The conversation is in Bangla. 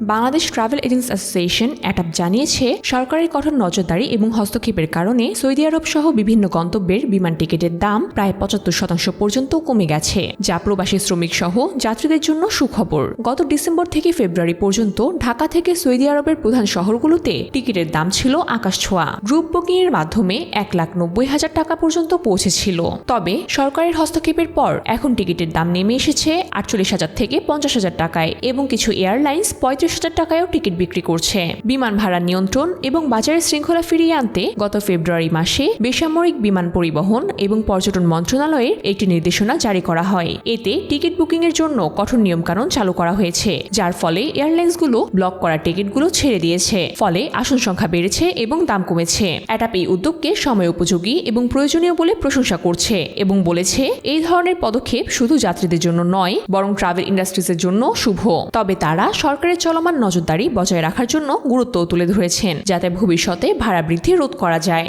Bangladesh travel agents association ATAB জানিয়েছে, সরকারের কঠোর নজরদারি এবং হস্তক্ষেপের কারণে সৌদি আরব সহ বিভিন্ন গন্তব্যের বিমান টিকিটের দাম প্রায় পঁচাত্তর শতাংশ পর্যন্ত কমে গেছে, যা প্রবাসী শ্রমিক সহ যাত্রীদের জন্য সুখবর। গত ডিসেম্বর থেকে ফেব্রুয়ারি পর্যন্ত ঢাকা থেকে সৌদি আরবের প্রধান শহরগুলোতে টিকিটের দাম ছিল আকাশ ছোঁয়া। গ্রুপ বুকিং এর মাধ্যমে এক লাখ নব্বই হাজার টাকা পর্যন্ত পৌঁছেছিল। তবে সরকারের হস্তক্ষেপের পর এখন টিকিটের দাম নেমে এসেছে আটচল্লিশ হাজার থেকে পঞ্চাশ হাজার টাকায় এবং কিছু এয়ারলাইন্স পঁয়ত্রিশ হাজার টাকায়ও টিকিট বিক্রি করছে। বিমান ভাড়া নিয়ন্ত্রণ এবং বাজারের শৃঙ্খলা ফিরিয়ে আনতে গত ফেব্রুয়ারি মাসে বেসামরিক বিমান পরিবহন এবং পর্যটন মন্ত্রণালয়ের একটি নির্দেশনা জারি করা হয়। এতে টিকিট বুকিং এর জন্য কঠোর নিয়মকানুন চালু করা হয়েছে, যার ফলে এয়ারলাইন্সগুলো ব্লক করা টিকিটগুলো ছেড়ে দিয়েছে। ফলে আসন সংখ্যা বেড়েছে এবং দাম কমেছে। অ্যাটাপ এই উদ্যোগকে সময় উপযোগী এবং প্রয়োজনীয় বলে প্রশংসা করছে এবং বলেছে, এই ধরনের পদক্ষেপ শুধু যাত্রীদের জন্য নয়, বরং ট্রাভেল ইন্ডাস্ট্রিজের জন্য শুভ। তবে তারা সরকারের চলমান নজরদারি বজায় রাখার জন্য গুরুত্ব তুলে ধরেছেন, যাতে ভবিষ্যতে ভাড়া বৃদ্ধি রোধ করা যায়।